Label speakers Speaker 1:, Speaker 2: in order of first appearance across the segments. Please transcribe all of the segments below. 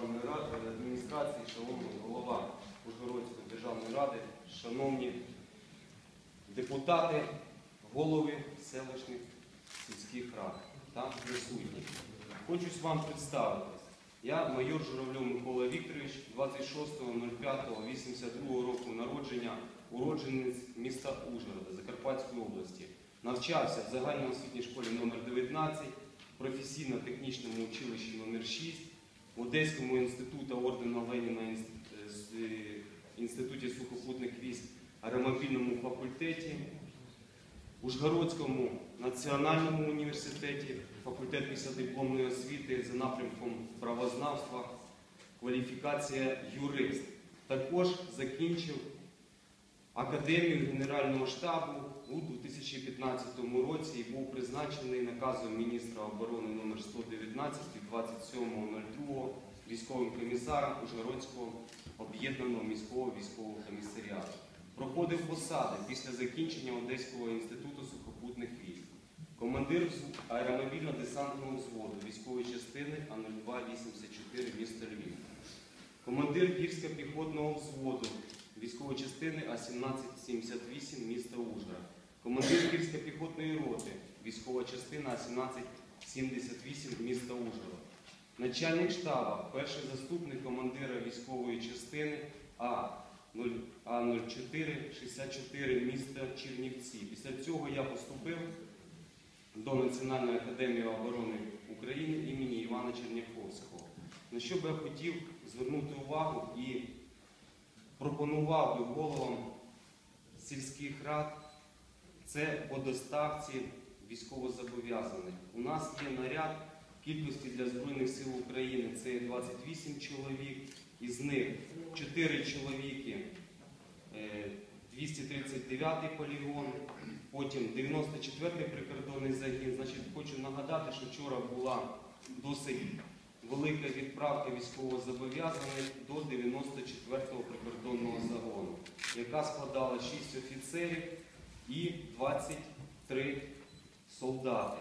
Speaker 1: державної ради адміністрації, шановний голова Ужгородської державної ради, шановні депутати, голови селищних сільських рад та присутні. Хочу вам представитись. Я майор Журавльов Микола Вікторович, 26.05.82 року народження, уродженець міста Ужгорода Закарпатської області. Навчався в загальноосвітній школі номер 19 професійно-технічному училищі номер 6 в Одеському інституті ордена Леніна інституті сухопутних військ аеромобільному факультеті, Ужгородському національному університеті, факультет післядипломної освіти за напрямком правознавства, кваліфікація юрист. Також закінчив Академію Генерального штабу у 2015 році і був призначений наказом міністра оборони номер 119 від 27.02 військовим комісаром Ужгородського об'єднаного міського військового комісаріату. Проходив посади після закінчення Одеського інституту сухопутних військ. Командир аеромобільно-десантного взводу військової частини А0284 міста Львів. Командир гірсько-піхотного взводу військової частини А1778 міста Ужгород. Командир гірсько-піхотної роти військова частина А1778 міста Ужгород. Начальник штаба, перший заступник командира військової частини А 0464 міста Чернівці. Після цього я поступив до Національної академії оборони України імені Івана Черняховського. На що би я хотів звернути увагу і пропонував би головам сільських рад це по доставці військовозобов'язаних. У нас є наряд кількості для Збройних сил України це 28 чоловік, із них 4 чоловіки е, 239 полігон, потім 94-й прикордонний загін. Значить, хочу нагадати, що вчора була досить велика відправка військовозобов'язаних до 94-го прикордонного загону, яка складала 6 офіцерів і 23 солдати.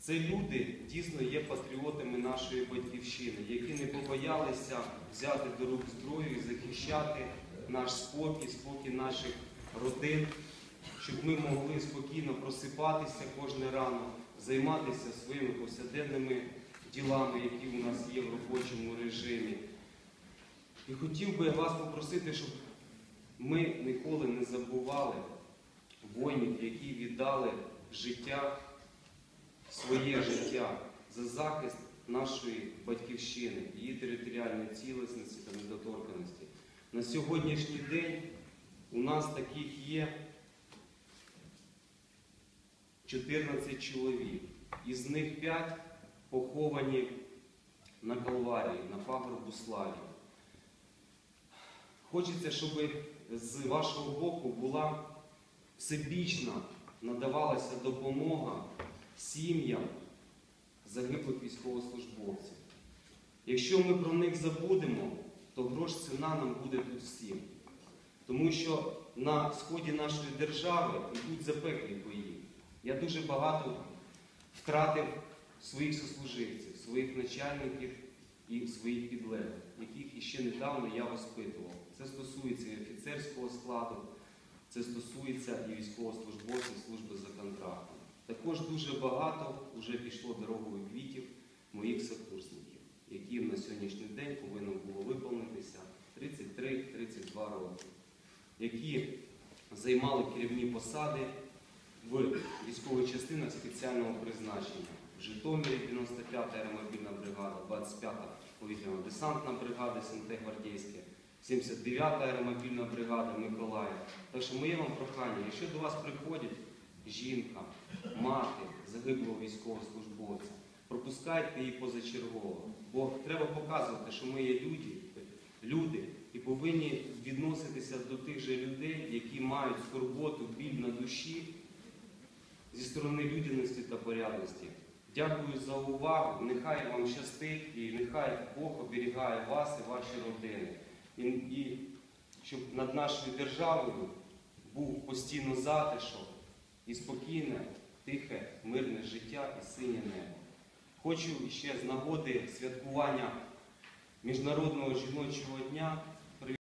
Speaker 1: Це люди дійсно є патріотами нашої батьківщини, які не побоялися взяти до рук зброю і захищати наш спокій, спокій наших родин, щоб ми могли спокійно просипатися кожне рано, займатися своїми повсякденними ділами, які у нас є в робочому режимі. І хотів би вас попросити, щоб ми ніколи не забували воїнів, які віддали життя, своє життя за захист нашої батьківщини, її територіальної цілісності та недоторканості. На сьогоднішній день у нас таких є 14 чоловік. Із них 5 поховані на Калварії, на пагорбу Славі. Хочеться, щоб з вашого боку була всебічна надавалася допомога сім'ям загиблих військовослужбовців. Якщо ми про них забудемо, то грош ціна нам буде тут всім. Тому що на сході нашої держави йдуть запеклі бої. Я дуже багато втратив своїх сослуживців, своїх начальників і своїх підлеглих, яких іще недавно я воспитував. Це стосується і офіцерського складу, це стосується і військовослужбовців служби за контрактом. Також дуже багато вже пішло дорогою квітів моїх сокурсників, яким на сьогоднішній день повинно було виповнитися 33-32 роки, які займали керівні посади в військових частинах спеціального призначення. В Житомирі 95-та аеромобільна бригада, 25-та повітряно-десантна бригада СНТ Гвардійське, 79-та аеромобільна бригада Миколаїв. Так що моє вам прохання, якщо до вас приходять жінка, мати загиблого військовослужбовця, пропускайте її позачергово. Бо треба показувати, що ми є люди, люди і повинні відноситися до тих же людей, які мають скорботу, біль на душі зі сторони людяності та порядності. Дякую за увагу. Нехай вам щастить і нехай Бог оберігає вас і ваші родини. І, і щоб над нашою державою був постійно затишок і спокійне, тихе, мирне життя і синє небо. Хочу ще з нагоди святкування Міжнародного жіночого дня